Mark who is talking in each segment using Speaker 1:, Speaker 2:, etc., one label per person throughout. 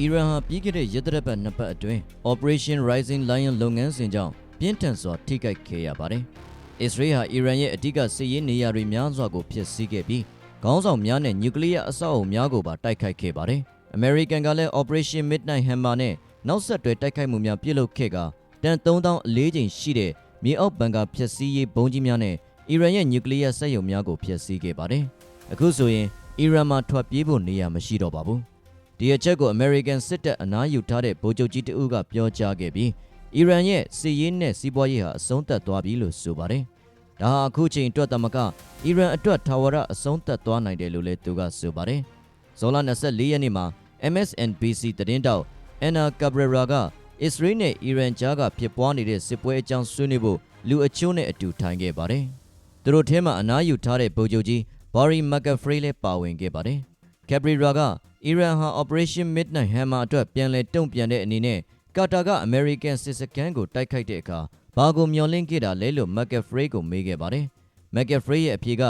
Speaker 1: အီရန်ဟာပြီးခဲ့တဲ့ရက်သတ္တပတ်နှစ်ပတ်အတွင်း Operation Rising Lion လုပ်ငန်းစဉ်ကြောင့်ပြင်းထန်စွာထိခိုက်ခဲ့ရပါတယ်။အစ္စရေးဟာအီရန်ရဲ့အဓိကစစ်ရေးနေရာတွေများစွာကိုဖျက်ဆီးခဲ့ပြီးခေါင်းဆောင်များနဲ့နျူကလ িয়ার အဆောက်အအုံများကိုပါတိုက်ခိုက်ခဲ့ပါတယ်။ American ကလည်း Operation Midnight Hammer နဲ့နောက်ဆက်တွဲတိုက်ခိုက်မှုများပြုလုပ်ခဲ့ကတန်3000အလေးချိန်ရှိတဲ့မြေအောက်ဘန်ကာဖျက်ဆီးရေးဘုံးကြီးများနဲ့အီရန်ရဲ့နျူကလ িয়ার စက်ရုံများကိုဖျက်ဆီးခဲ့ပါတယ်။အခုဆိုရင်အီရန်မှာထွက်ပြေးဖို့နေရာမရှိတော့ပါဘူး။ ဒီအချက်ကို American စစ်တပ်အနားယူထားတဲ့ဗိုလ်ချုပ်ကြီးတဦးကပြောကြားခဲ့ပြီးအီရန်ရဲ့စစ်ရေးနဲ့စီးပွားရေးဟာအဆုံးသတ်သွားပြီလို့ဆိုပါတယ်။ဒါဟာအခုချိန်အတွက်သမကအီရန်အတွက်ထာဝရအဆုံးသတ်သွားနိုင်တယ်လို့လည်းသူကဆိုပါတယ်။ဇော်လ24ရက်နေ့မှာ MSNBC သတင်းတောက်အန်နာကာဘရရာကအစ္စရေးနဲ့အီရန်ကြားကဖြစ်ပွားနေတဲ့စစ်ပွဲအကြောင်းဆွေးနွေးဖို့လူအချို့နဲ့အတူထိုင်ခဲ့ပါတယ်။သူတို့ထဲမှာအနားယူထားတဲ့ဗိုလ်ချုပ်ကြီးဘာရီမက်ကဖရီလည်းပါဝင်ခဲ့ပါတယ်။ကက်ဘရီရာက အီရန်ဟာ Operation Midnight Hammer အတွက်ပြန်လည်တုံ့ပြန်တဲ့အနေနဲ့ကာတာကအမေရိကန်စစ်စခန်းကိုတိုက်ခိုက်တဲ့အခါဘာကိုမျှော်လင့်ခဲ့တာလဲလို့မက်ကဖရီကိုမေးခဲ့ပါတယ်။မက်ကဖရီရဲ့အဖြေက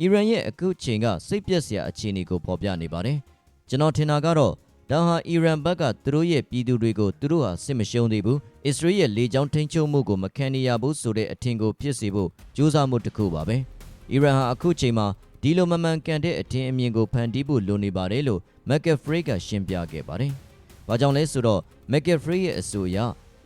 Speaker 1: အီရန်ရဲ့အခုချိန်ကစိတ်ပျက်စရာအခြေအနေကိုဖော်ပြနေပါတယ်။ကျွန်တော်ထင်တာကတော့ဒါဟာအီရန်ဘက်ကသူတို့ရဲ့ပြည်သူတွေကိုသူတို့ဟာစစ်မရှုံးသေးဘူး။အစ္စရေးရဲ့လေကြောင်းထိန်းချုပ်မှုကိုမခံရဘူးဆိုတဲ့အထင်ကိုဖြစ်စေဖို့ကြိုးစားမှုတစ်ခုပါပဲ။အီရန်ဟာအခုချိန်မှာ ဒီလိုမမှန်ကန်တဲ့အထင်အမြင်ကိုဖန်တီးဖို့လိုနေပါတယ်လို့မက်ကဖရီကရှင်းပြခဲ့ပါတယ်။ဘာကြောင့်လဲဆိုတော့မက်ကဖရီရဲ့အဆိုအရ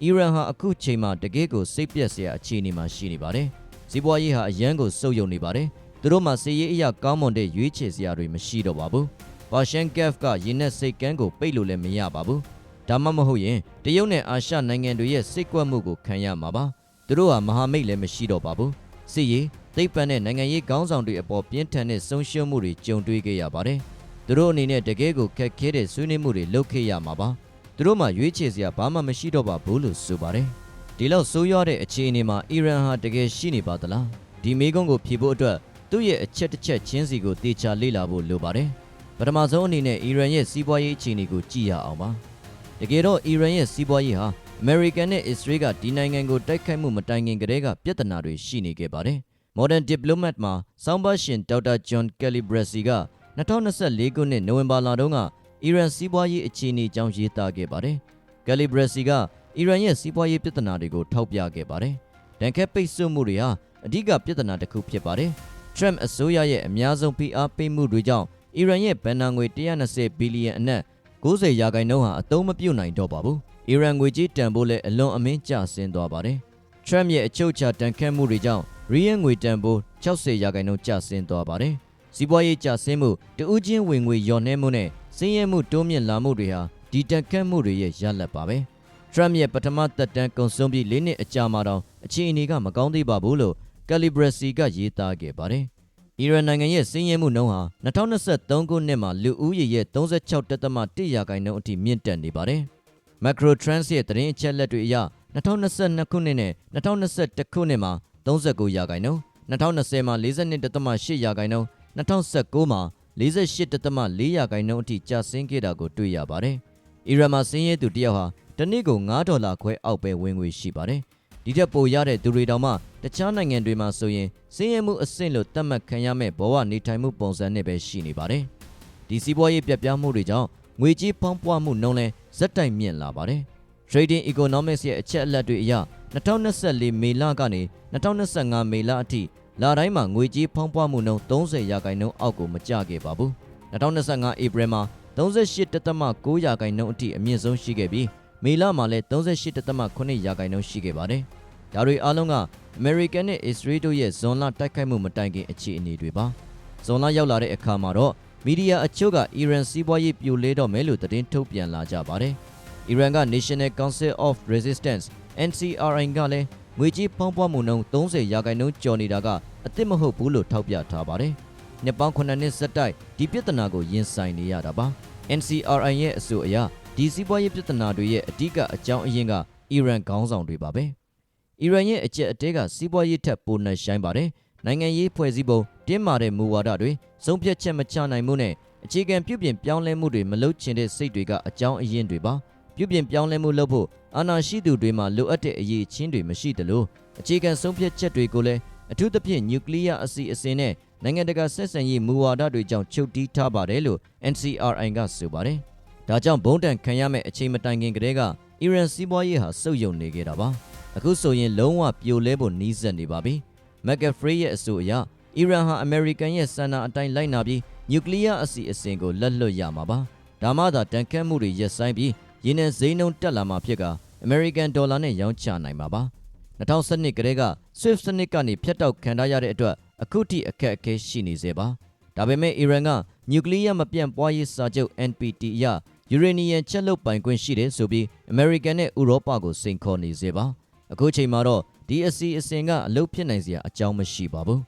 Speaker 1: အီရန်ဟာအခုချိန်မှာတကယ့်ကိုစိတ်ပျက်စရာအခြေအနေမှာရှိနေပါတယ်။စီးပွားရေးဟာအရန်ကိုစုပ်ယုံနေပါတယ်။သူတို့မှာစီးရေးအရာကောင်းမွန်တဲ့ရွေးချယ်စရာတွေမရှိတော့ပါဘူး။ပါရှန်ကက်ဖ်ကရင်းနဲ့စိတ်ကန်းကိုပိတ်လို့လည်းမရပါဘူး။ဒါမှမဟုတ်ရင်တရုတ်နဲ့အာရှနိုင်ငံတွေရဲ့စိတ်ကွက်မှုကိုခံရမှာပါ။သူတို့ဟာမဟာမိတ်လည်းမရှိတော့ပါဘူး။စီးရေး သိပ္ပံနဲ့နိုင်ငံရေးခေါင်းဆောင်တွေအပေါ်ပြင်းထန်တဲ့ဆုံးရှုံးမှုတွေကြုံတွေ့ခဲ့ရပါတယ်။သူတို့အနေနဲ့တကယ်ကိုခက်ခဲတဲ့ဆွေးနွေးမှုတွေလုပ်ခဲ့ရမှာပါ။သူတို့မှရွေးချယ်စရာဘာမှမရှိတော့ပါဘူးလို့ဆိုပါတယ်။ဒီလောက်ဆိုးရွားတဲ့အခြေအနေမှာအီရန်ဟာတကယ်ရှိနေပါသလား။ဒီမေးခွန်းကိုဖြေဖို့အတွက်သူ့ရဲ့အချက်တစ်ချက်ချင်းစီကိုတေချာလေ့လာဖို့လိုပါတယ်။ပထမဆုံးအနေနဲ့အီရန်ရဲ့စီးပွားရေးအခြေအနေကိုကြည့်ရအောင်ပါ။တကယ်တော့အီရန်ရဲ့စီးပွားရေးဟာအမေရိကန်နဲ့အစ္စရေးကဒီနိုင်ငံကိုတိုက်ခိုက်မှုမတိုင်ခင်ကတည်းကပြဿနာတွေရှိနေခဲ့ပါတယ်။ Modern Diplomat မှာစောင်းပါရှင်ဒေါက်တာဂျွန်ကယ်လီဘရက်စီက2024ခုနှစ်နိုဝင်ဘာလတုန်းကအီရန်စီးပွားရေးအခြေအနေအကြောင်းရေးသားခဲ့ပါတယ်။ကယ်လီဘရက်စီကအီရန်ရဲ့စီးပွားရေးပြဿနာတွေကိုထောက်ပြခဲ့ပါတယ်။ဒဏ်ခတ်ပိတ်ဆို့မှုတွေဟာအဓိကပြဿနာတစ်ခုဖြစ်ပါတယ်။ Trump အစိုးရရဲ့အများဆုံးဖိအားပေးမှုတွေကြောင့်အီရန်ရဲ့ဘဏ္ဍာငွေ120ဘီလီယံအနက်90ရာခိုင်နှုန်းဟာအသုံးမပြုနိုင်တော့ပါဘူး။အီရန်ငွေကြေးတန်ဖိုးလည်းအလွန်အမင်းကျဆင်းသွားပါတယ်။ Trump ရဲ့အချုပ်ချာတန်ခတ်မှုတွေကြောင့် ရီယန်ငွေတန်ဖိုး60ရာခိုင်နှုန်းကျဆင်းသွားပါတယ်။စီးပွားရေးကျဆင်းမှုတဦးချင်းဝင်ငွေလျော့နှဲမှုနဲ့စင်းရဲမှုတိုးမြင့်လာမှုတွေဟာဒီတက်ခတ်မှုတွေရဲ့ရလဒ်ပါပဲ။ Trump ရဲ့ပထမသက်တမ်းကုန်ဆုံးပြီး၄နှစ်အကြာမှာတောင်အခြေအနေကမကောင်းသေးပါဘူးလို့ Calibresi ကရေးသားခဲ့ပါတယ်။အီရန်နိုင်ငံရဲ့စင်းရဲမှုနှုန်းဟာ2023ခုနှစ်မှာလူဦးရေရဲ့36.1ရာခိုင်နှုန်းအထိမြင့်တက်နေပါတယ်။ Macro Trends ရဲ့သတင်းအချက်အလက်တွေအရ2022ခုနှစ်နဲ့2021ခုနှစ်မှာ 39ရာခိုင်နှုန်း2020မှာ42.8ရာခိုင်နှုန်း2019မှာ48.4ရာခိုင်နှုန်းအထိကျဆင်းခဲ့တာကိုတွေ့ရပါတယ်။အီရန်မှာစင်းရဲသူတယောက်ဟာတနေ့ကို9ဒေါ်လာခွဲအောက်ပဲဝင်ငွေရှိပါတယ်။ဒီထက်ပိုရတဲ့သူတွေတောင်မှတခြားနိုင်ငံတွေမှာဆိုရင်စင်းရဲမှုအဆင့်လို့သတ်မှတ်ခံရမဲ့ဘဝနေထိုင်မှုပုံစံနဲ့ပဲရှိနေပါတယ်။ဒီစီးပွားရေးပြပြမှုတွေကြောင့်ငွေကြေးဖောင်းပွားမှုနှုန်းလဲဇက်တိုင်မြင့်လာပါတယ်။ Trading Economics ရဲ့အချက်အလက်တွေအရ 2024မေလကနေ2025မေလအထိလတိုင်းမှာငွေကြေးဖောင်းပွားမှုနှုန်း30ရာခိုင်နှုန်းအောက်ကိုမကျခဲ့ပါဘူး2025ဧပြီမှာ38.9ရာခိုင်နှုန်းအထိအမြင့်ဆုံးရှိခဲ့ပြီးမေလမှာလည်း38.9ရာခိုင်နှုန်းရှိခဲ့ပါတယ်ဒါတွေအားလုံးကအမေရိကန်နဲ့အစ္စရေးတို့ရဲ့ဇွန်လတိုက်ခိုက်မှုမတိုင်ခင်အခြေအနေတွေပါဇွန်လရောက်လာတဲ့အခါမှာတော့မီဒီယာအချို့ကအီရန်စီးပွားရေးပြိုလဲတော့မယ်လို့သတင်းထုတ်ပြန်လာကြပါတယ်အီရန်က National Council of Resistance NCRI ကလည်းငွေကြေးဖောင်းပွားမှုနှုန်း30ရာခိုင်နှုန်းကျော်နေတာကအစ်စ်မဟုတ်ဘူးလို့ထောက်ပြထားပါတယ်။နှစ်ပေါင်း9နှစ်ဆက်တိုက်ဒီပြဿနာကိုရင်ဆိုင်နေရတာပါ။ NCRI ရဲ့အဆိုအရဒီစီးပွားရေးပြဿနာတွေရဲ့အဓိကအကြောင်းအရင်းကအီရန်ခေါင်းဆောင်တွေပါပဲ။အီရန်ရဲ့အကျက်အတဲကစီးပွားရေးထက်ပိုနှက်ဆိုင်ပါတယ်။နိုင်ငံရေးဖွဲ့စည်းပုံတင်းမာတဲ့မူဝါဒတွေဆုံးဖြတ်ချက်မချနိုင်မှုနဲ့အခြေခံပြုပြင်ပြောင်းလဲမှုတွေမလုပ်ချင်တဲ့စိတ်တွေကအကြောင်းအရင်းတွေပါ။ ပြုပြင်ပြောင်းလဲမှုလုပ်ဖို့အာဏာရှိသူတွေမှာလိုအပ်တဲ့အရေးချင်းတွေမရှိသလိုအခြေခံဆုံးဖြတ်ချက်တွေကိုလည်းအထူးသဖြင့်နျူကလ িয়ার အစီအစဉ်နဲ့နိုင်ငံတကာဆက်ဆံရေးမူဝါဒတွေကြောင့်ချုပ်တီးထားပါတယ်လို့ NCRI ကဆိုပါတယ်။ ဒါကြောင့်ဘုံတန်ခံရမယ့်အချိန်မတိုင်ခင်ကတည်းကအီရန်စီးပွားရေးဟာစုပ်ယုံနေခဲ့တာပါအခုဆိုရင်လုံးဝပြိုလဲဖို့နီးစပ်နေပါပြီမက်ကဖရီရဲ့အဆိုအရအီရန်ဟာအမေရိကန်ရဲ့စံနာအတိုင်းလိုက်နာပြီးနျူကလ িয়ার အစီအစဉ်ကိုလက်လွတ်ရမှာပါဒါမှသာတန်ခတ်မှုတွေရပ်ဆိုင်းပြီး ရင်းနှံဈေးနှုန်းတက်လာမှာဖြစ်ကအမေရိကန်ဒေါ်လာနဲ့ရောင်းချနိုင်မှာပါ2012ကတည်းက SWIFT စနစ်ကနေဖျက်တောက်ခံထားရတဲ့အတွက်အခုထိအခက်အခဲရှိနေသေးပါဒါပေမဲ့အီရန်ကနျူကလ িয়ার မပြန့်ပွားရေးစာချုပ် NPT အရယူရေနီယံချက်လုပ်ပိုင်ခွင့်ရှိတယ်ဆိုပြီးအမေရိကန်နဲ့ဥရောပကိုစိန်ခေါ်နေစေပါအခုချိန်မှာတော့ဒီအစီအစဉ်ကအလုပ်ဖြစ်နိုင်စရာအကြောင်းမရှိပါဘူး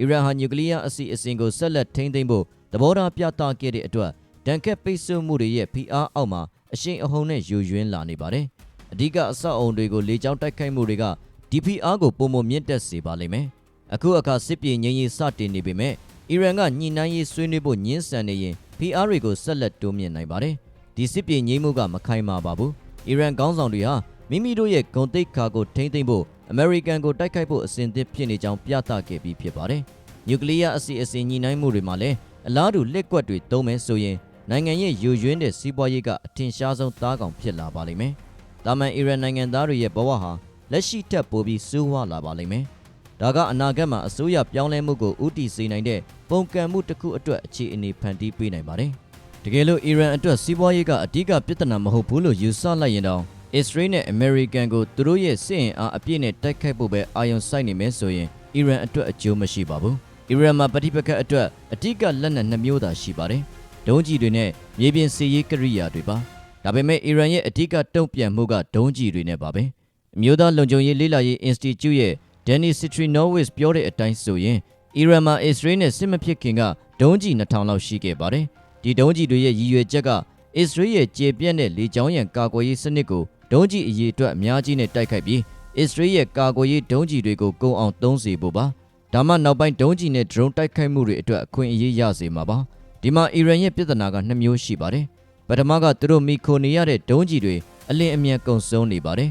Speaker 1: အီရန်ဟာနျူကလ িয়ার အစီအစဉ်ကိုဆက်လက်ထိန်းသိမ်းဖို့သဘောထားပြသခဲ့တဲ့အတွက်ဒဏ်ခတ်ပိတ်ဆို့မှုတွေရဲ့ဖိအားအောက်မှာ အရှိန်အဟုန်နဲ့ယူယွင်းလာနေပါတယ်အဓိကအဆောက်အုံတွေကိုလေကြောင်းတိုက်ခိုက်မှုတွေကဒီဖိအားကိုပုံမမြင့်တက်စေပါလိမ့်မယ်အခုအခါစစ်ပြေငြိမ်းရေးစတင်နေပေမဲ့အီရန်ကညှိနှိုင်းရေးဆွေးနွေးဖို့ညှင်းဆန်နေရင်ဖိအားတွေကိုဆက်လက်တိုးမြင့်နိုင်ပါတယ်ဒီစစ်ပြေငြိမ်းမှုကမခိုင်မာပါဘူးအီရန်ခေါင်းဆောင်တွေဟာမိမိတို့ရဲ့ဂုံတိတ်ခါကိုထိမ့်သိမ့်ဖို့အမေရိကန်ကိုတိုက်ခိုက်ဖို့အစဉ်သင့်ဖြစ်နေကြောင်းပြသခဲ့ပြီးဖြစ်ပါတယ်နျူကလ িয়ার အစီအစဉ်ညှိနှိုင်းမှုတွေမှာလည်းအလားတူလက်ကွက်တွေသုံးမယ်ဆိုရင် နိုင်ငံရဲ့ယူယွင်းတဲ့စီးပွားရေးကအထင်ရှားဆုံးသားကောင်ဖြစ်လာပါလိမ့်မယ်။ဒါမှန်အီရန်နိုင်ငံသားတွေရဲ့ဘဝဟာလက်ရှိထက်ပိုပြီးဆိုးဝါးလာပါလိမ့်မယ်။ဒါကအနာဂတ်မှာအစိုးရပြောင်းလဲမှုကိုဥတီစေနိုင်တဲ့ပုံကံမှုတစ်ခုအတွက်အခြေအနေဖန်တီးပေးနိုင်ပါတယ်။တကယ်လို့အီရန်အတွက်စီးပွားရေးကအဓိကပြဿနာမဟုတ်ဘူးလို့ယူဆလိုက်ရင်တော့အစ္စရေးနဲ့အမေရိကန်ကိုသူတို့ရဲ့စစ်အင်အားအပြည့်နဲ့တိုက်ခိုက်ဖို့ပဲအာရုံစိုက်နေမယ်ဆိုရင်အီရန်အတွက်အကျိုးမရှိပါဘူး။အီရန်မှာပဋိပက္ခအတွက်အဓိကလက်နက်နှမျိုးသာရှိပါတယ်။ ဒုံးကျည်တွေနဲ့မြေပြင်စစ်ရေးကိရိယာတွေပါ။ဒါပေမဲ့အီရန်ရဲ့အဓိကတုံ့ပြန်မှုကဒုံးကျည်တွေနဲ့ပါပဲ။အမျိုးသားလုံခြုံရေးလေ့လာရေး Institute ရဲ့ Denis Citrinovich ပြောတဲ့အတိုင်းဆိုရင်အီရန်မှာအစ္စရေးနဲ့စစ်မဖြစ်ခင်ကဒုံးကျည်2000လောက်ရှိခဲ့ပါတယ်။ဒီဒုံးကျည်တွေရဲ့ရည်ရွယ်ချက်ကအစ္စရေးရဲ့ကျေပြန့်တဲ့လေကြောင်းရန်ကာကွယ်ရေးစနစ်ကိုဒုံးကျည်အရေးအတွက်အများကြီးနဲ့တိုက်ခိုက်ပြီးအစ္စရေးရဲ့ကာကွယ်ရေးဒုံးကျည်တွေကိုကုံအောင်သုံးစေဖို့ပါဒါမှနောက်ပိုင်းဒုံးကျည်နဲ့ drone တိုက်ခိုက်မှုတွေအတွက်အခွင့်အရေးရစေမှာပါ ဒီမှာအီရန်ရဲ့ပြဿနာကနှစ်မျိုးရှိပါတယ်ပထမကသူတို့မိခိုနေရတဲ့ဒုံးကျည်တွေအလင်းအမြန်ကုန်ဆုံးနေပါတယ်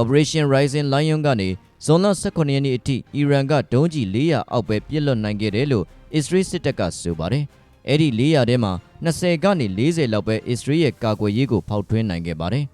Speaker 1: Operation Rising Lion ကနေဇွန်လ18ရက်နေ့အထိအီရန်ကဒုံးကျည်400အောက်ပဲပြစ်လွတ်နိုင်ခဲ့တယ်လို့အစ္စရေးစစ်တပ်ကဆိုပါတယ်အဲ့ဒီ400ထဲမှာ20ကနေ40လောက်ပဲအစ္စရေးရဲ့ကာကွယ်ရေးကိုဖောက်ထွင်းနိုင်ခဲ့ပါတယ်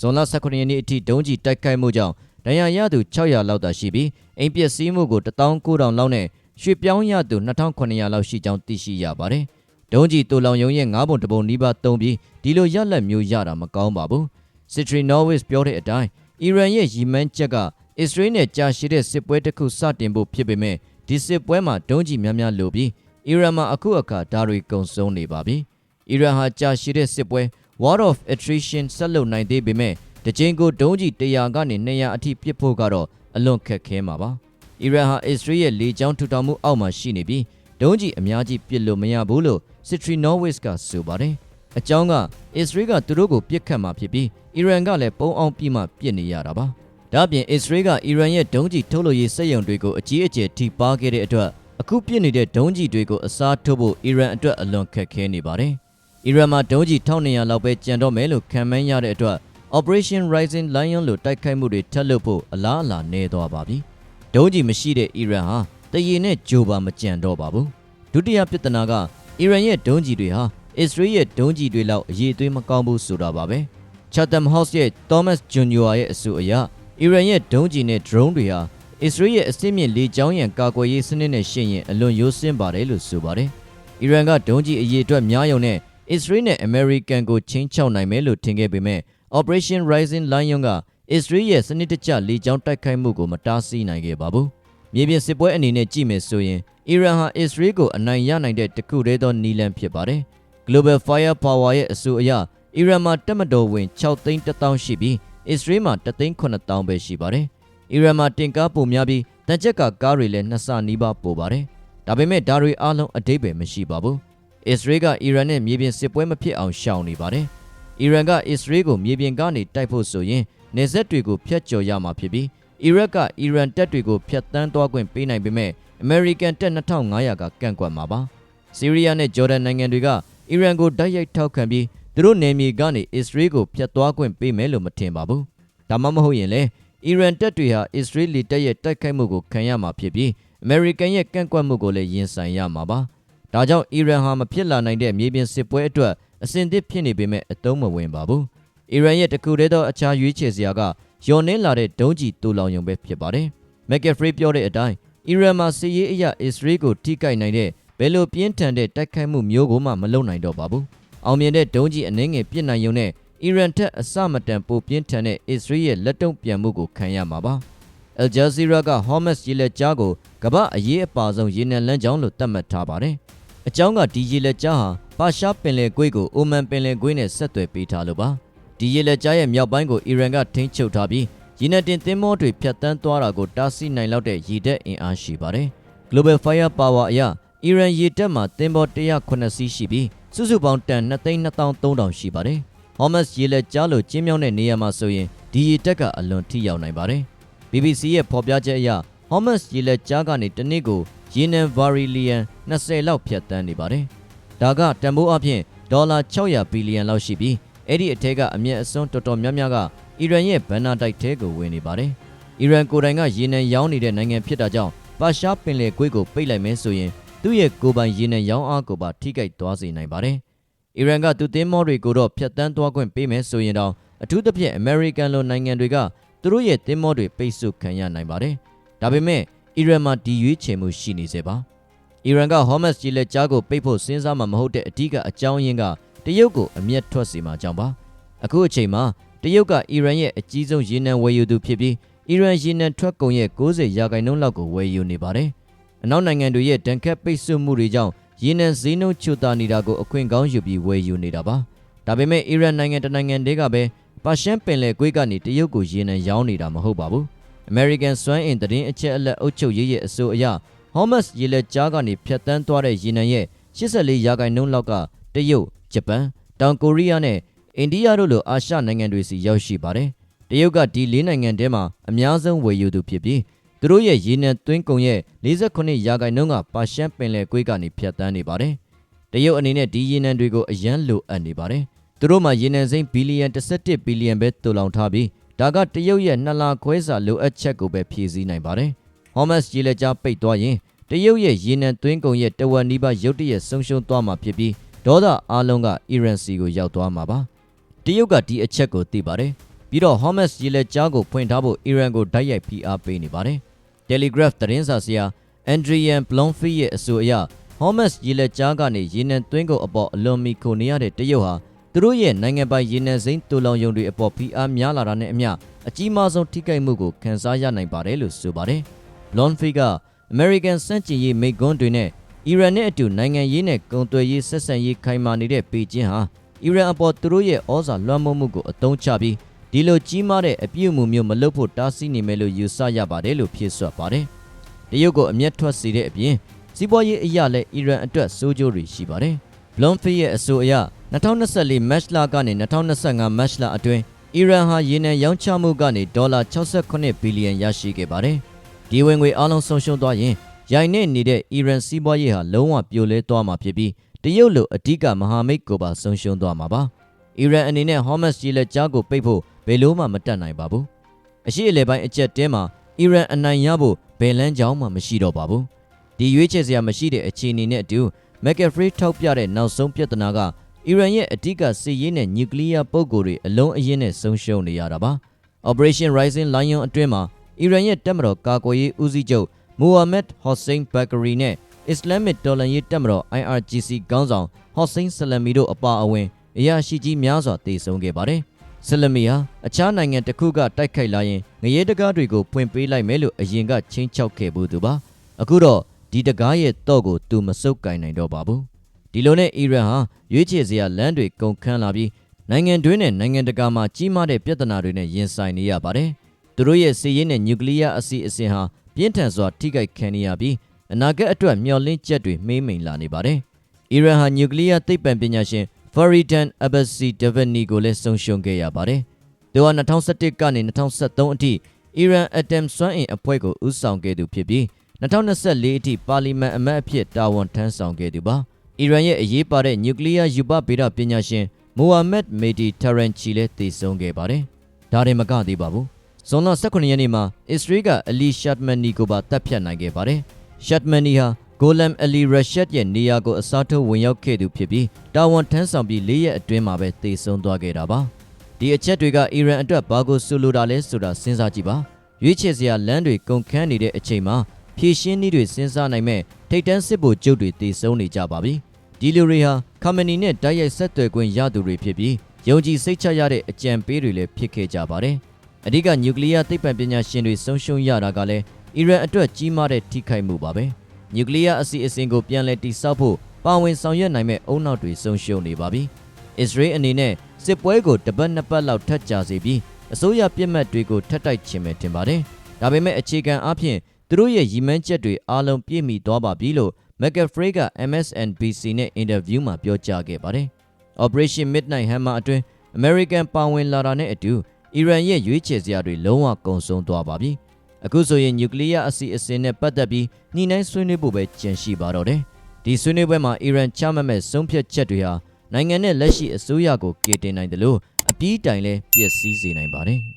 Speaker 1: ဇွန်လ18ရက်နေ့အထိဒုံးကျည်တိုက်ခိုက်မှုကြောင့်ဒဏ်ရာရသူ600လောက်သာရှိပြီးအိမ်ပျက်စီးမှုကို19000လောက်နဲ့ရွှေ့ပြောင်းရသူ2900လောက်ရှိကြောင်းသိရှိရပါတယ်။ ဒုံးကြီးတူလောင်ယုံရဲ့9ပုံတပုံနီးပါးသုံးပြီးဒီလိုရလက်မျိုးရတာမကောင်းပါဘူး။ Citri Norwis ပြောတဲ့အတိုင်းအီရန်ရဲ့ရည်မှန်းချက်ကအစ္စရေးနဲ့ကြာရှည်တဲ့စစ်ပွဲတစ်ခုစတင်ဖို့ဖြစ်ပေမဲ့ဒီစစ်ပွဲမှာဒုံးကြီးများများလိုပြီးအီရန်မှာအခုအခါဓာတွေကုံဆုံးနေပါပြီ။အီရန်ဟာကြာရှည်တဲ့စစ်ပွဲ War of Attrition ဆက်လုပ်နိုင်သေးပေမဲ့တကြိမ်ကိုဒုံးကြီး100ကနေ200အထိပစ်ဖို့ကတော့အလွန်ခက်ခဲမှာပါ။အီရန်ဟာအစ္စရေးရဲ့လေကြောင်းထူထောင်မှုအောက်မှာရှိနေပြီး ဒုံးကြီးအများကြီးပစ်လို့မရဘူးလို့ Citri Norwis ကဆိုပါတယ်။အကြောင်းကအစ္စရေးကသူတို့ကိုပစ်ခတ်မှာဖြစ်ပြီးအီရန်ကလည်းပုံအောင်ပြီးမှပစ်နေရတာပါ။ဒါ့အပြင်အစ္စရေးကအီရန်ရဲ့ဒုံးကြီးထုတ်လုပ်ရေးစက်ရုံတွေကိုအကြီးအကျယ်ထိပါခဲ့တဲ့အတွက်အခုပြစ်နေတဲ့ဒုံးကြီးတွေကိုအစားထိုးဖို့အီရန်အတွက်အလွန်ခက်ခဲနေပါတယ်။အီရန်မှာဒုံးကြီး1200လောက်ပဲကျန်တော့မယ်လို့ခံမှန်းရတဲ့အတွက် Operation Rising Lion လို့တိုက်ခိုက်မှုတွေထပ်လုပ်ဖို့အလားအလာနေသွားပါပြီ။ဒုံးကြီးမရှိတဲ့အီရန်ဟာ တရေနဲ့ဂျိုပါမကြံတော့ပါဘူး။ဒုတိယပြဿနာကအီရန်ရဲ့ဒုံးကြီးတွေဟာအစ္စရေးရဲ့ဒုံးကြီးတွေလောက်အရေးအသွေးမကောင်းဘူးဆိုတာပါပဲ။ Chatham House ရဲ့ Thomas Junior ရဲ့အဆိုအရအီရန်ရဲ့ဒုံးကြီးနဲ့ drone တွေဟာအစ္စရေးရဲ့အစစ်မြင့်လေကြောင်းရန်ကာကွယ်ရေးစနစ်နဲ့ရှင်းရင်အလွန်ရိုးစင်းပါတယ်လို့ဆိုပါတယ်။အီရန်ကဒုံးကြီးအရေးအတွက်များယုံနဲ့အစ္စရေးနဲ့အမေရိကန်ကိုချင်းချောက်နိုင်မယ်လို့ထင်ခဲ့ပေမဲ့ Operation Rising Lion ကအစ္စရေးရဲ့စနစ်တကျလေကြောင်းတိုက်ခိုက်မှုကိုမတားဆီးနိုင်ခဲ့ပါဘူး။ မြေပြင်စစ်ပွဲအနေနဲ့ကြည့်မယ်ဆိုရင်အီရန်ဟာအစ္စရေးကိုအနိုင်ရနိုင်တဲ့တခုတည်းသောနည်းလမ်းဖြစ်ပါတယ်။ Global Firepower ရဲ့အဆိုအရအီရန်မှာတက်မတော်ဝင်6သိန်း1000ရှိပြီးအစ္စရေးမှာ3သိန်း9000ပဲရှိပါတယ်။အီရန်မှာတင်ကားပိုများပြီးတန်ချက်ကကားတွေလည်းနှစ်ဆနီးပါးပိုပါတယ်။ဒါပေမဲ့ဒါတွေအားလုံးအတိတ်ပဲမရှိပါဘူး။အစ္စရေးကအီရန်နဲ့မြေပြင်စစ်ပွဲမဖြစ်အောင်ရှောင်နေပါတယ်။အီရန်ကအစ္စရေးကိုမြေပြင်ကနေတိုက်ဖို့ဆိုရင်နေဆက်တွေကိုဖျက်ကျော်ရမှာဖြစ်ပြီး အီရတ်ကအီရန်တပ်တွေကိုဖျက်ဆီးသွားခွင့်ပေးနိုင်ပေမဲ့အမေရိကန်တပ်2500ကကန့်ကွက်မှာပါဆီးရီးယားနဲ့ဂျော်ဒန်နိုင်ငံတွေကအီရန်ကိုတိုက်ရိုက်ထောက်ခံပြီးသူတို့နယ်မြေကနေအစ္စရေးကိုဖျက်သွားခွင့်ပေးမယ်လို့မထင်ပါဘူးဒါမှမဟုတ်ရင်လေအီရန်တပ်တွေဟာအစ္စရေးလီတပ်ရဲ့တိုက်ခိုက်မှုကိုခံရမှာဖြစ်ပြီးအမေရိကန်ရဲ့ကန့်ကွက်မှုကိုလည်းရင်ဆိုင်ရမှာပါဒါကြောင့်အီရန်ဟာမဖြစ်လာနိုင်တဲ့မြေပြင်စစ်ပွဲအတွက်အစဉ်သစ်ဖြစ်နေပေမဲ့အသုံးမဝင်ပါဘူး။အီရန်ရဲ့တကူတည်းသောအခြားရွေးချယ်စရာက ယွန်နှင်းလာတဲ့ဒုံးကျည်တူလောင်ယုံပဲဖြစ်ပါတယ်။မက်ကဖရီပြောတဲ့အတိုင်းအီရန်မှာစစ်ရေးအရာအစ္စရေးကိုထိကိုက်နိုင်တဲ့ဘယ်လိုပြင်းထန်တဲ့တိုက်ခိုက်မှုမျိုးကိုမှမလုပ်နိုင်တော့ပါဘူး။အောင်မြင်တဲ့ဒုံးကျည်အနှင်းငယ်ပြစ်နိုင်ရုံနဲ့အီရန်ထက်အစမတန်ပိုပြင်းထန်တဲ့အစ္စရေးရဲ့လက်တုံ့ပြန်မှုကိုခံရမှာပါ။ Al Jazeera က Hamas ရေလက်ကြားကိုကမ္ဘာအရေးအပါဆုံးရေနံလမ်းကြောင်းလို့သတ်မှတ်ထားပါတယ်။အကြောင်းကဒီရေလက်ကြားဟာပါရှားပင်လယ်ကွေ့ကိုအိုမန်ပင်လယ်ကွေ့နဲ့ဆက်သွယ်ပေးထားလို့ပါ။ ဒီရေလက်ကြားရဲ့မြောက်ပိုင်းကိုအီရန်ကထိန်းချုပ်ထားပြီးရေနံတင်သင်းမောတွေဖြတ်တန်းသွားတာကိုတားဆီးနိုင်လောက်တဲ့ရေတပ်အင်အားရှိပါတယ်။ Global Fire Power အရအီရန်ရေတပ်မှာသင်းမော109စီးရှိပြီးစုစုပေါင်းတန်2,2300ရှိပါတယ်။ Hamas ရေလက်ကြားလို့ကျင်းမြောင်းတဲ့နေရာမှာဆိုရင်ဒီရေတပ်ကအလွန်ထိရောက်နိုင်ပါတယ်။ BBC ရဲ့ဖော်ပြချက်အရ Hamas ရေလက်ကြားကနေတနေ့ကိုရေနံဗာရီလီယံ20လောက်ဖြတ်တန်းနေပါတယ်။ဒါကတန်ဖိုးအဖြစ်ဒေါ်လာ600ဘီလီယံလောက်ရှိပြီး အဲ့ဒီအထက်ကအမြင့်အစွန်းတော်တော်များများကအီရန်ရဲ့ဘဏ္ဍာတိုက်ထဲကိုဝင်နေပါတယ်။အီရန်ကိုယ်တိုင်ကရေနံရောင်းနေတဲ့နိုင်ငံဖြစ်တာကြောင့်ပါရှားပင်လယ်ကွေ့ကိုပိတ်လိုက်မယ်ဆိုရင်သူ့ရဲ့ကိုယ်ပိုင်ရေနံရောင်းအားကိုပါထိခိုက်သွားစေနိုင်ပါတယ်။အီရန်ကသူသင်းမောတွေကိုတော့ဖျက်ဆီးသွားခွင့်ပေးမယ်ဆိုရင်တော့အထူးသဖြင့်အမေရိကန်လိုနိုင်ငံတွေကသူတို့ရဲ့သင်းမောတွေပိတ်ဆို့ခံရနိုင်ပါတယ်။ဒါပေမဲ့အီရန်မှာဒီရွေးချယ်မှုရှိနေစေပါ။အီရန်က Hamas ကြီးလက်ကြားကိုပိတ်ဖို့စဉ်းစားမှမဟုတ်တဲ့အဓိကအကြောင်းရင်းက တရုတ်ကိုအမျက်ထွက်စေမှာကြောင့်ပါ။အခုအချိန်မှာတရုတ်ကအီရန်ရဲ့အကြီးဆုံးရေနံဝယ်ယူသူဖြစ်ပြီးအီရန်ရေနံထွက်ကုန်ရဲ့90ရာခိုင်နှုန်းလောက်ကိုဝယ်ယူနေပါတယ်။အနောက်နိုင်ငံတွေရဲ့တန်ခတ်ပိတ်ဆို့မှုတွေကြောင့်ရေနံဈေးနှုန်းချွတ်တာနေတာကိုအခွင့်ကောင်းယူပြီးဝယ်ယူနေတာပါ။ဒါပေမဲ့အီရန်နိုင်ငံတနိုင်ငံတည်းကပဲပါရှန်ပင်လယ်ကွေးကနေတရုတ်ကိုရေနံရောင်းနေတာမဟုတ်ပါဘူး။ American စွမ်းအင်သတင်းအချက်အလက်အုပ်ချုပ်ရေးရဲ့အဆိုအရ Hamas ရေလက်ကြားကနေဖြတ်တန်းသွားတဲ့ရေနံရဲ့84ရာခိုင်နှုန်းလောက်ကတရုတ်၊ ဂျပန်၊တောင်ကိုရီးယားနဲ့အိန္ဒိယတို့လိုအာရှနိုင်ငံတွေစီရောက်ရှိပါတယ်။တရုတ်ကဒီ၄နိုင်ငံထဲမှာအများဆုံးဝယ်ယူသူဖြစ်ပြီးသူတို့ရဲ့ရေနံသွင်းကုန်ရဲ့48ရာခိုင်နှုန်းကပါရှန်ပင်လယ်ကွေ့ကနေဖြတ်တန်းနေပါတယ်။တရုတ်အနေနဲ့ဒီရေနံတွေကိုအယမ်းလိုအပ်နေပါတယ်။သူတို့မှာရေနံစိမ်းဘီလီယံ17ဘီလီယံပဲတူလောင်ထားပြီးဒါကတရုတ်ရဲ့နှစ်လခွဲစာလိုအပ်ချက်ကိုပဲဖြည့်ဆည်းနိုင်ပါတယ်။ Hamas ရေလက်ကြားပိတ်သွားရင်တရုတ်ရဲ့ရေနံသွင်းကုန်ရဲ့တဝက်နီးပါးရုတ်တရက်ဆုံးရှုံးသွားမှာဖြစ်ပြီး ဒေါသအားလုံးကအီရန်စီကိုရောက်သွားမှာပါတရုတ်ကဒီအချက်ကိုသိပါတယ်ပြီးတော့ Hamas ရေလက်ကြားကိုဖွင့်ထားဖို့အီရန်ကိုတိုက်ရိုက်ဖိအားပေးနေပါတယ် Telegraph သတင်းစာဆရာ Andrian Blomfield ရဲ့အဆိုအရ Hamas ရေလက်ကြားကနေရေနံသွင်းကုန်အပေါ်အလွန်မီခိုနေရတဲ့တရုတ်ဟာသူတို့ရဲ့နိုင်ငံပိုင်ရေနံစိမ်းတူလောင်ယုံတွေအပေါ်ဖိအားများလာတာနဲ့အမျှအကြီးမားဆုံးထိခိုက်မှုကိုခံစားရနိုင်ပါတယ်လို့ဆိုပါတယ် Blomfield က American စန့်ကျင်ရေးမိကွန်းတွေနဲ့ အီရန်နဲ့အတူနိုင်ငံရေးနဲ့ကုန်သွယ်ရေးဆက်ဆံရေးခိုင်မာနေတဲ့ပေကျင်းဟာအီရန်အပေါ်သူတို့ရဲ့ဩဇာလွှမ်းမိုးမှုကိုအသုံးချပြီးဒီလိုကြီးမားတဲ့အပြုအမူမျိုးမလုပ်ဖို့တားဆီးနေမယ်လို့ယူဆရပါတယ်လို့ဖြေဆိုပါတယ်။တရုတ်ကိုအမျက်ထွက်စေတဲ့အပြင်စီးပွားရေးအရာလည်းအီရန်အတွက်စိုးကျိုးတွေရှိပါတယ်။ Blomfield ရဲ့အဆိုအရ2024မတ်လကနေ2025မတ်လအတွင်းအီရန်ဟာရေနံရောင်းချမှုကနေဒေါ်လာ68ဘီလီယံရရှိခဲ့ပါတယ်။ဒီဝင်ငွေအလုံးဆုံးရှုံးသွားရင် ရိုင်နေနေတဲ့အီရန်စီးပွားရေးဟာလုံးဝပြိုလဲသွားမှာဖြစ်ပြီးတရုတ်လိုအဓိကမဟာမိတ်ကိုပါဆုံးရှုံးသွားမှာပါအီရန်အနေနဲ့ Hamas ကြီးလက်ကြားကိုပိတ်ဖို့ဘယ်လို့မှမတတ်နိုင်ပါဘူးအရှိအလေပိုင်းအကျက်တဲမှာအီရန်အနိုင်ရဖို့ဘယ်လန်းကြောင်းမှမရှိတော့ပါဘူးဒီရွေးချယ်စရာမရှိတဲ့အခြေအနေနဲ့အတူ McAfee ထောက်ပြတဲ့နောက်ဆုံးပြဿနာကအီရန်ရဲ့အဓိကစစ်ရေးနဲ့နျူကလ িয়ার ပုံကိုယ်တွေအလုံးအရင်းနဲ့ဆုံးရှုံးနေရတာပါ Operation Rising Lion အတွင်းမှာအီရန်ရဲ့တပ်မတော်ကာကွယ်ရေးဦးစီးချုပ် မူဟာမက်ဟော့စိန်ဘက်ကရီနဲ့အစ္စလာမစ်တော်လှန်ရေးတပ်မတော် IRGC ခေါင်းဆောင်ဟော့စိန်ဆလမီတို့အပါအဝင်အရာရှိကြီးများစွာတေဆုံးခဲ့ပါတယ်။ဆလမီဟာအခြားနိုင်ငံတစ်ခုကတိုက်ခိုက်လာရင်ငရဲတကားတွေကိုဖွင့်ပေးလိုက်မယ်လို့အရင်ကချင်းချောက်ခဲ့ဘူးသူပါ။အခုတော့ဒီတကားရဲ့တော့ကိုသူမစုပ်ကင်နိုင်တော့ပါဘူး။ဒီလိုနဲ့အီရန်ဟာရွေးချယ်စရာလမ်းတွေကုန်ခန်းလာပြီးနိုင်ငံတွင်းနဲ့နိုင်ငံတကာမှာကြီးမားတဲ့ပြဿနာတွေနဲ့ရင်ဆိုင်နေရပါတယ်။သူတို့ရဲ့စီးရဲနဲ့နျူကလ িয়ার အစီအစဉ်ဟာ ပြင်းထန်စွာထိခိုက်ခံနေရပြီးအနာဂတ်အတွက်မျှော်လင့်ချက်တွေမှေးမှိန်လာနေပါတယ်။အီရန်ဟာနျူကလ িয়ার သိပ္ပံပညာရှင် Faridan Abbasi Davani ကိုလည်းဆုံးရှုံးခဲ့ရပါတယ်။သူဟာ2011ကနေ2023အထိအီရန်အတမ်စွမ်းအင်အဖွဲ့ကိုဦးဆောင်ခဲ့သူဖြစ်ပြီး2024အထိပါလီမန်အမတ်အဖြစ်တာဝန်ထမ်းဆောင်ခဲ့သူပါ။အီရန်ရဲ့အရေးပါတဲ့နျူကလ িয়ার ယူပဗေဒပညာရှင်မိုဟာမက်မေဒီတာရန်ချီလည်းတည်ဆုံးခဲ့ပါတယ်။ဒါရင်မကသေးပါဘူး။ ဇွန်လ18ရက်နေ့မှာအစ္စရေးကအလီရှတ်မန်နီကိုပါတပ်ဖြတ်နိုင်ခဲ့ပါတယ်။ရှတ်မန်နီဟာဂိုလမ်အလီရရှက်ရဲ့နေရာကိုအစားထိုးဝင်ရောက်ခဲ့သူဖြစ်ပြီးတာဝန်ထမ်းဆောင်ပြီး၄ရက်အတွင်းမှာပဲသေဆုံးသွားခဲ့တာပါဒီအချက်တွေကအီရန်အတွက်ဘာကိုဆိုလိုတာလဲဆိုတာစဉ်းစားကြည့်ပါရွေးချယ်စရာလမ်းတွေကုန်ခန်းနေတဲ့အချိန်မှာဖြည့်ရှင်းနည်းတွေစဉ်းစားနိုင်မဲ့ထိတ်တန်းစစ်ဗိုလ်ချုပ်တွေသေဆုံးနေကြပါပြီဒီလူတွေဟာခမနီနဲ့တိုက်ရိုက်ဆက်သွယ်ခွင့်ရသူတွေဖြစ်ပြီးယုံကြည်စိတ်ချရတဲ့အကြံပေးတွေလည်းဖြစ်ခဲ့ကြပါတယ် အဓိကနျူကလ িয়ার သိပ္ပံပညာရှင်တွေဆုံးရှုံးရတာကလည်းအီရန်အတွက်ကြီးမားတဲ့ထိခိုက်မှုပါပဲနျူကလ িয়ার အစီအစဉ်ကိုပြန်လည်တည်ဆောက်ဖို့ပါဝင်ဆောင်ရွက်နိုင်မဲ့အုံနောက်တွေဆုံးရှုံးနေပါပြီအစ္စရေးအနေနဲ့စစ်ပွဲကိုတပတ်နှစ်ပတ်လောက်ထပ်ကြာစေပြီးအစိုးရပြစ်မှတ်တွေကိုထပ်တိုက်ချင်မယ်ထင်ပါတယ်ဒါပေမဲ့အခြေခံအဖြစ်သူတို့ရဲ့ရည်မှန်းချက်တွေအားလုံးပြည့်မီသွားပါပြီလို့ McAfee က MSNBC နဲ့အင်တာဗျူးမှာပြောကြားခဲ့ပါတယ်။ Operation Midnight Hammer အတွင်း American ပါဝင်လာတာနဲ့အတူ အီရန်ရဲ့ရွေးချယ်စရာတွေလုံးဝကုန်ဆုံးသွားပါပြီ။အခုဆိုရင်နျူကလ িয়ার အစီအစဉ်နဲ့ပတ်သက်ပြီးညှိနှိုင်းဆွေးနွေးဖို့ပဲကြံရှိပါတော့တယ်။ဒီဆွေးနွေးပွဲမှာအီရန်ချမှတ်မဲ့ဆုံးဖြတ်ချက်တွေဟာနိုင်ငံနဲ့လက်ရှိအစိုးရကိုကေတင်နိုင်တယ်လို့အပြီးတိုင်လဲပျက်စီးစေနိုင်ပါတယ်။